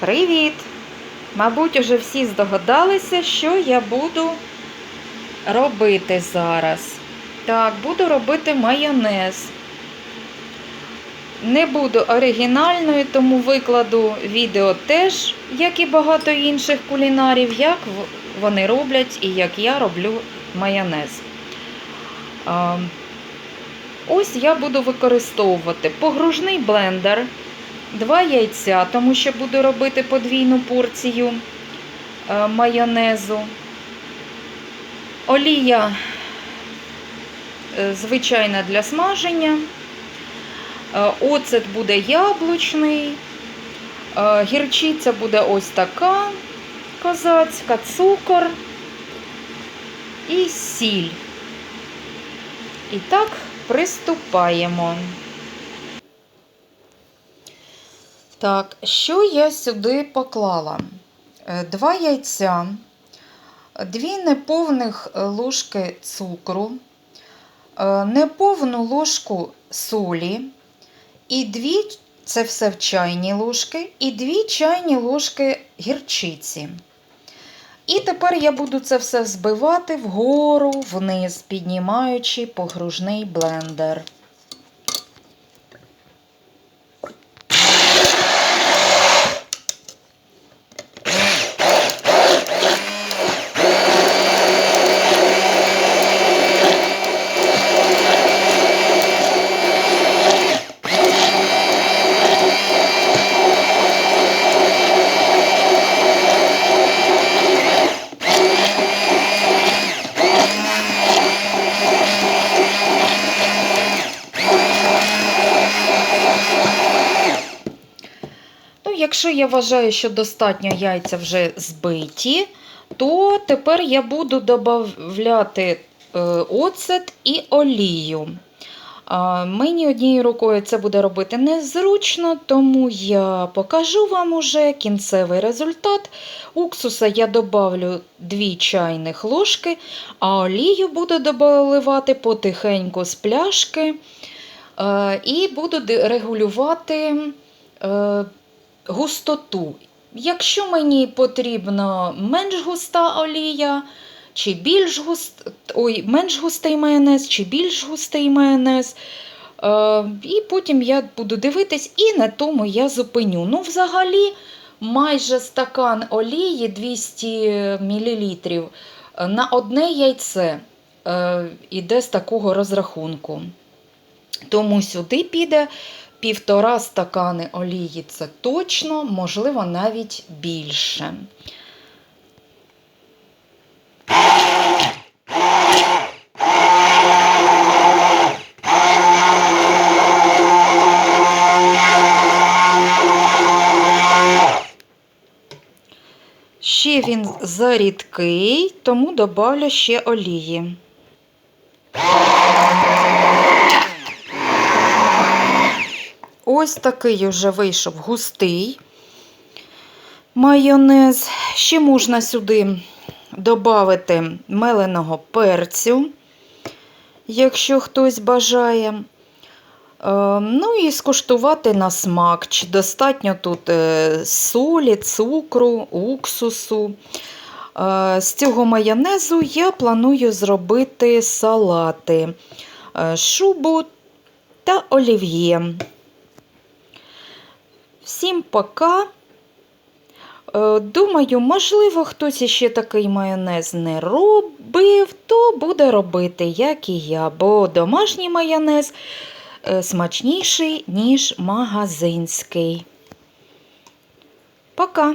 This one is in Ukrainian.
Привіт! Мабуть, уже всі здогадалися, що я буду робити зараз. Так, буду робити майонез. Не буду оригінальною, тому викладу відео теж, як і багато інших кулінарів, як вони роблять і як я роблю майонез. Ось я буду використовувати погружний блендер, два яйця, тому що буду робити подвійну порцію е, майонезу. Олія е, звичайна для смаження. Е, Оцет буде яблучний. Гірчиця буде ось така козацька, цукор і сіль. І так, приступаємо. Так, що я сюди поклала? Е, Два яйця, дві неповних ложки цукру, е, неповну ложку солі, і дві, це все в чайні ложки, і дві чайні ложки гірчиці. І тепер я буду це все збивати вгору, вниз, піднімаючи погружний блендер. Якщо я вважаю, що достатньо яйця вже збиті, то тепер я буду додавати е, оцет і олію. Мені однією рукою це буде робити незручно, тому я покажу вам уже кінцевий результат. Уксуса я добавлю 2 чайних ложки, а олію буду доливати потихеньку з пляшки е, і буду регулювати е, густоту. Якщо мені потрібна менш густа олія, чи більш густ... Ой, менш густий майонез, чи більш густий майонез. Е, і потім я буду дивитись, і на тому я зупиню. Ну, взагалі, майже стакан олії 200 мл на одне яйце е, іде з такого розрахунку. Тому сюди піде півтора стакани олії це точно, можливо, навіть більше. Ще він зарідкий, тому добавлю ще олії. Ось такий вже вийшов густий майонез. Ще можна сюди додати меленого перцю, якщо хтось бажає. Е, Ну і скуштувати на смак, чи достатньо тут е, солі, цукру, уксусу. Е, З цього майонезу я планую зробити салати, е, шубу та олів'є. Всім пока. Е, Думаю, можливо, хтось іще такий майонез не робив, то буде робити, як і я, бо домашній майонез е, смачніший, ніж магазинський. Пока!